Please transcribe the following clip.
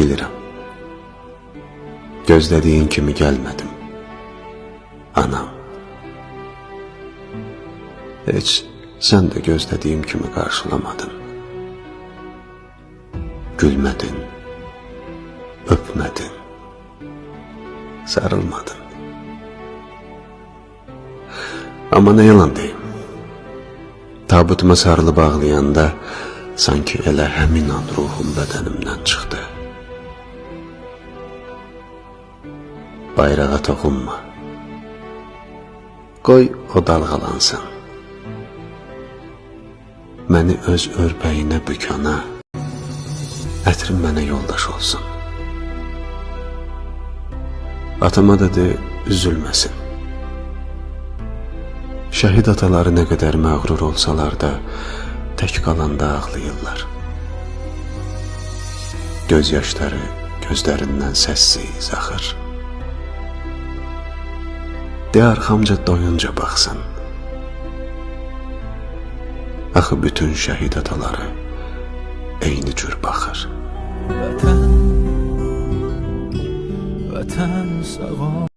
Bilirəm. Gözlədiyin kimi gəlmədim. Anam. Heç sən də gözlədiyim kimi qarşılamadın. Gülmədin. Öpmədin. Sarılmadın. Amma nə yalan deyim. Tabutuma sarılıb ağlayanda sanki elə həmin an ruhum bədənimdən çıxdı. Bayrağa toxunma. Qoy o dalğalansın. Məni öz örpəyinə bükana, ətrim mənə yoldaş olsun. Atama dedi, üzülməsin. Şəhid ataları nə qədər məğrur olsalar da, tək qalanda ağlayırlar. Göz yaşları gözlərindən səssiz axır. De arxamca doyunca baxsın. Axı bütün şəhid ataları eyni cür baxır. Vətən, vətən sağ ol.